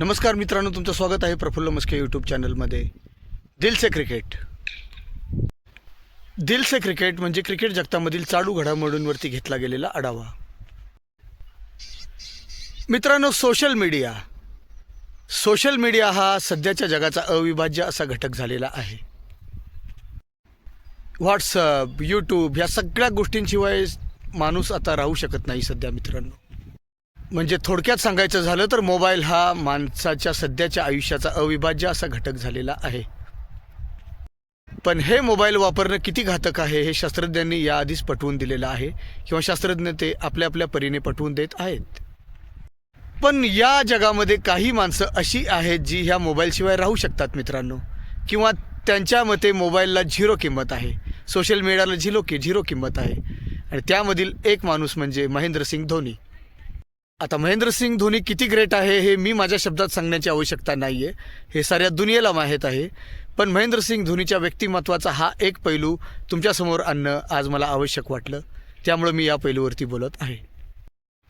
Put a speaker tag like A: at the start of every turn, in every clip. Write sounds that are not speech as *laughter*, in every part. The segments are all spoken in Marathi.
A: नमस्कार मित्रांनो तुमचं स्वागत आहे प्रफुल्ल मस्के यूट्यूब चॅनलमध्ये दिल से क्रिकेट दिल से क्रिकेट म्हणजे क्रिकेट जगतामधील चालू घडामोडींवरती घेतला गेलेला आढावा. मित्रांनो सोशल मीडिया सोशल मीडिया हा सध्याच्या जगाचा अविभाज्य असा घटक झालेला आहे. व्हॉट्सअप यूट्यूब ह्या सगळ्या गोष्टींशिवाय माणूस आता राहू शकत नाही सध्या मित्रांनो. म्हणजे थोडक्यात सांगायचं झालं तर मोबाईल हा माणसाच्या सध्याच्या आयुष्याचा अविभाज्य असा घटक झालेला आहे. पण हे मोबाईल वापरणं किती घातक आहे हे शास्त्रज्ञांनी याआधीच पटवून दिलेलं आहे किंवा शास्त्रज्ञ ते आपल्या आपल्या परीने पटवून देत आहेत. पण या जगामध्ये काही माणसं अशी आहेत जी ह्या मोबाईलशिवाय राहू शकतात मित्रांनो. किंवा त्यांच्या मते मोबाईलला झिरो किंमत आहे. सोशल मीडियाला झिरो की झिरो किंमत आहे. आणि त्यामधील एक माणूस म्हणजे महेंद्रसिंग धोनी. आता महेंद्रसिंग धोनी किती ग्रेट आहे हे मी माझ्या शब्दात सांगण्याची आवश्यकता नाही आहे हे साऱ्या दुनियेला माहीत आहे. पण महेंद्रसिंग धोनीच्या व्यक्तिमत्वाचा हा एक पैलू तुमच्यासमोर आणणं आज मला आवश्यक वाटलं. त्यामुळं मी या पैलूवरती बोलत आहे.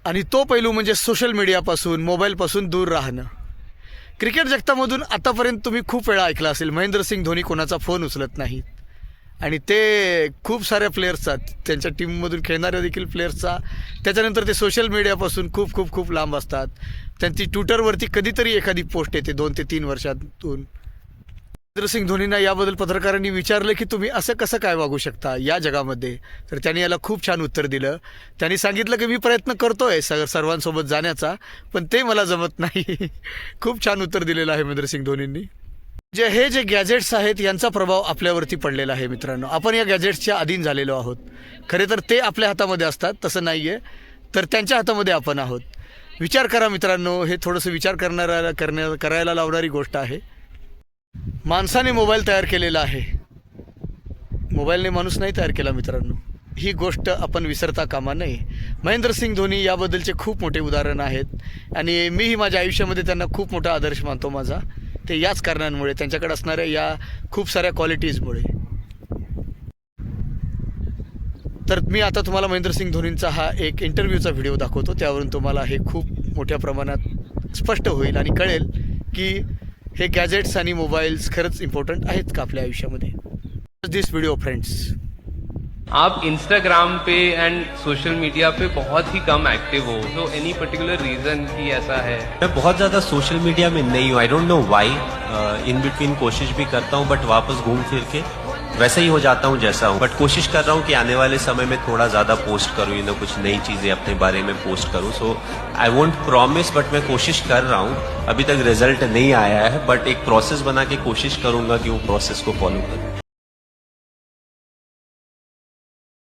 A: आणि तो पैलू म्हणजे सोशल मीडियापासून मोबाईलपासून दूर राहणं. क्रिकेट जगतामधून आतापर्यंत तुम्ही खूप वेळा ऐकलं असेल महेंद्रसिंग धोनी कोणाचा फोन उचलत नाहीत. आणि ते खूप साऱ्या प्लेयर्सचा त्यांच्या टीममधून खेळणाऱ्या देखील प्लेयर्सचा त्याच्यानंतर ते सोशल मीडियापासून खूप खूप खूप लांब असतात. त्यांची ट्विटरवरती कधीतरी एखादी पोस्ट येते दोन ते तीन वर्षातून. महेंद्रसिंग धोनींना याबद्दल पत्रकारांनी विचारलं की तुम्ही असं कसं काय वागू शकता या जगामध्ये? तर त्यांनी याला खूप छान उत्तर दिलं. त्यांनी सांगितलं की मी प्रयत्न करतोय सर सर्वांसोबत जाण्याचा पण ते मला जमत नाही. *laughs* खूप छान उत्तर दिलेलं आहे महेंद्रसिंग धोनींनी. जे हे जे गॅजेट्स आहेत यांचा प्रभाव आपल्यावरती पडलेला आहे मित्रांनो. आपण या गॅजेट्सच्या अधीन झालेलो आहोत. खरे तर ते आपल्या हातामध्ये असतात तसं नाही आहे तर त्यांच्या हातामध्ये आपण आहोत. विचार करा मित्रांनो हे थोडंसं विचार करणाऱ्याला करण्या करायला लावणारी गोष्ट आहे. माणसाने मोबाईल तयार केलेला आहे. मोबाईलने माणूस नाही तयार केला मित्रांनो. ही गोष्ट आपण विसरता कामा नये. महेंद्रसिंग धोनी याबद्दलचे खूप मोठे उदाहरण आहेत. आणि मीही माझ्या आयुष्यामध्ये त्यांना खूप मोठा आदर्श मानतो माझा. ते याच कारणांमुळे त्यांच्याकडे असणाऱ्या या खूप साऱ्या क्वालिटीजमुळे तर मी आता तुम्हाला महेंद्रसिंग धोनींचा हा एक इंटरव्ह्यूचा व्हिडिओ दाखवतो. त्यावरून तुम्हाला हे खूप मोठ्या प्रमाणात स्पष्ट होईल आणि कळेल की हे गॅजेट्स आणि मोबाईल्स खरंच इम्पॉर्टंट आहेत का आपल्या आयुष्यामध्ये. दिस व्हिडिओ फ्रेंड्स
B: आप इंस्टाग्राम पे एंड सोशल मीडिया पे बहुत ही कम एक्टिव हो तो एनी पर्टिकुलर रीजन कि ऐसा है?
C: मैं बहुत ज़्यादा सोशल मीडिया में नहीं हूँ I don't know why in between कोशिश भी करता हूँ बट वापस घूम फिर के वैसे ही हो जाता हूँ, जैसा हूँ। बट कोशिश कर रहा हूँ कि आने वाले समय में थोड़ा ज़्यादा पोस्ट करूँ यू नो कुछ नई चीज़ें अपने बारे में पोस्ट करूँ। So I won't promise but मैं कोशिश कर रहा हूँ। अभी तक रिज़ल्ट नहीं आया है बट एक प्रोसेस बना के कोशिश करूँगा कि वो प्रोसेस को फॉलो करूँ।